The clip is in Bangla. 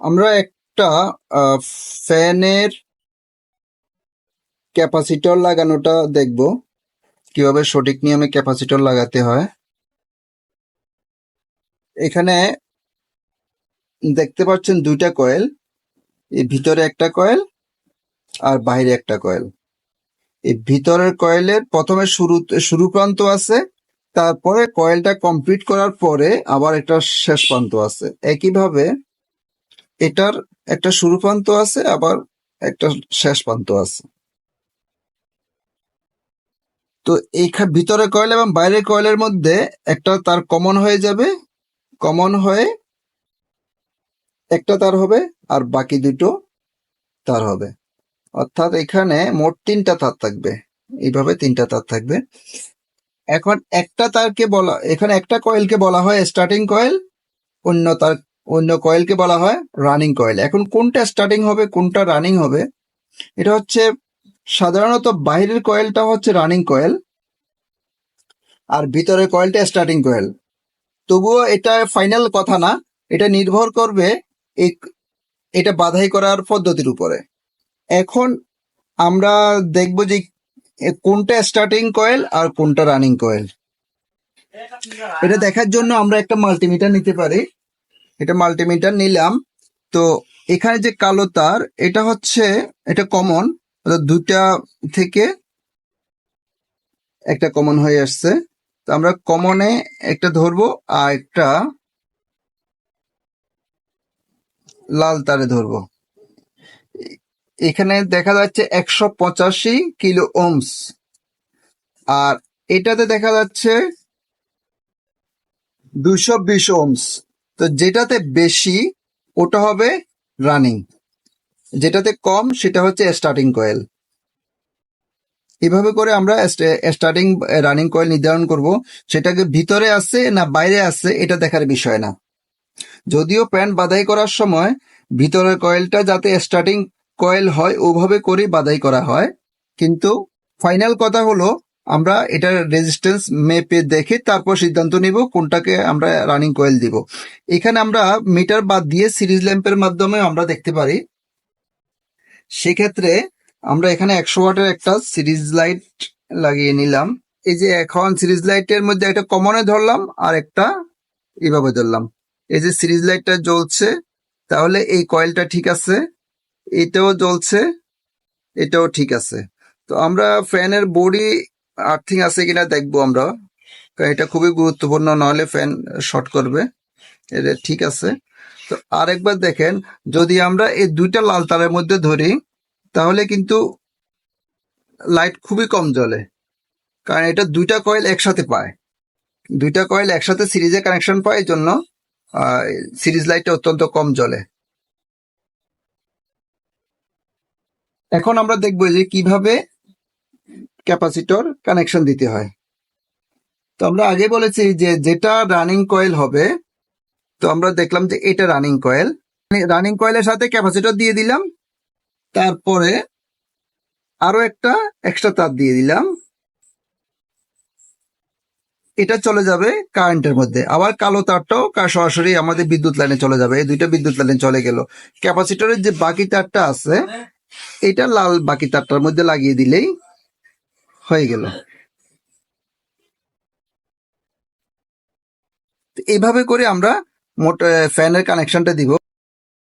আমরা একটা ফ্যানের ক্যাপাসিটর লাগানোটা দেখব। কীভাবে সঠিক নিয়মে ক্যাপাসিটর লাগাতে হয়। এখানে দেখতে পাচ্ছেন দুইটা কয়েল এই ভিতরে একটা কয়েল আর বাইরে একটা কয়েল। এই ভিতরের কয়েলের প্রথমে শুরু শুরু প্রান্ত আছে, তারপরে কয়েলটা কমপ্লিট করার পরে আবার একটা শেষ প্রান্ত আছে। একইভাবে এটার একটা শুরু প্রান্ত আছে, আবার একটা শেষ প্রান্ত আছে। তো এই ভিতরে কয়েল এবং বাইরের কয়েলের মধ্যে একটা তার কমন হয়ে যাবে। কমন হয়ে একটা তার হবে, আর বাকি দুটো তার হবে। অর্থাৎ এখানে মোট তিনটা তার থাকবে। এইভাবে তিনটা তার থাকবে। এখন একটা তারকে বলা, এখানে একটা কয়েলকে বলা হয় স্টার্টিং কয়েল, অন্য তার অন্য কয়েলকে বলা হয় রানিং কয়েল এখন কোনটা স্টার্টিং হবে, কোনটা রানিং হবে? এটা হচ্ছে সাধারণত বাইরের কয়েলটা হচ্ছে রানিং কয়েল আর ভিতরের কয়েলটা স্টার্টিং কয়েল তবুও এটা ফাইনাল কথা না, এটা নির্ভর করবে এই, এটা বাধাই করার পদ্ধতির উপরে। এখন আমরা দেখব যে কোনটা স্টার্টিং কয়েল আর কোনটা রানিং কয়েল এটা দেখার জন্য আমরা একটা মাল্টিমিটার নিতে পারি। এটা মাল্টিমিটার নিলাম। তো এখানে যে কালো তার, এটা হচ্ছে, এটা কমন দুটা থেকে একটা কমন হয়ে আসছে। তো আমরা কমনে একটা ধরবো আর একটা লাল তারে ধরবো। এখানে দেখা যাচ্ছে একশো পঁচাশি কিলো ওমস আর এটাতে দেখা যাচ্ছে দুশো বিশ ওমস তো যেটাতে বেশি, ওটা হবে রানিং যেটাতে কম, সেটা হচ্ছে স্টার্টিং কয়েল এভাবে করে আমরা স্টার্টিং রানিং কয়েল নির্ধারণ করব। সেটাকে ভিতরে আছে না বাইরে আছে, এটা দেখার বিষয় না। যদিও প্যান্ট বাধাই করার সময় ভিতরের কয়েলটা যাতে স্টার্টিং কয়েল হয়, ওভাবে করে বাধাই করা হয়। কিন্তু ফাইনাল কথা হলো আমরা এটার রেজিস্ট্যান্স মেপে দেখে তারপর সিদ্ধান্ত নিব কোনটাকে আমরা রানিং কয়েল দিব। এখানে আমরা মিটার বাদ দিয়ে সিরিজ ল্যাম্পের মাধ্যমে আমরা দেখতে পারি, সেক্ষেত্রে আমরা এখানে একশো ওয়াটের একটা সিরিজ লাইট লাগিয়ে নিলাম। এই যে এখন সিরিজ লাইটের মধ্যে একটা কমনে ধরলাম আর একটা এভাবে ধরলাম। এই যে সিরিজ লাইটটা জ্বলছে, তাহলে এই কয়েলটা ঠিক আছে, এটাও জ্বলছে, এটাও ঠিক আছে। তো আমরা ফ্যানের বডি আর্থিং আছে কিনা দেখব আমরা। কারণ এটা খুবই গুরুত্বপূর্ণ, নাহলে ফ্যান শর্ট করবে। এটা ঠিক আছে। তো আরেকবার দেখেন, যদি আমরা এই দুইটা লাল তারের মধ্যে ধরি, তাহলে কিন্তু লাইট খুবই কম জ্বলে। কারণ এটা দুইটা কয়েল একসাথে পায়। দুইটা কয়েল একসাথে সিরিজে কানেকশন পায় জন্য সিরিজ লাইটটা অত্যন্ত কম জ্বলে। এখন আমরা দেখব যে কীভাবে ক্যাপাসিটর কানেকশন দিতে হয়। তো আমরা আগে বলেছি যে যেটা রানিং কয়েল হবে, তো আমরা দেখলাম যে এটা রানিং কয়েল রানিং কয়েলের সাথে ক্যাপাসিটর দিয়ে দিলাম, তারপরে আরও একটা এক্সট্রা তার দিয়ে দিলাম। এটা চলে যাবে কারেন্টের মধ্যে। আবার কালো তারটাও সরাসরি আমাদের বিদ্যুৎ লাইনে চলে যাবে। এই দুইটা বিদ্যুৎ লাইনে চলে গেল। ক্যাপাসিটরের যে বাকি তারটা আছে, এটা লাল বাকি তারটার মধ্যে লাগিয়ে দিলেই হয়ে গেল। এভাবে করে আমরা মোট ফ্যানের কানেকশনটা দিব।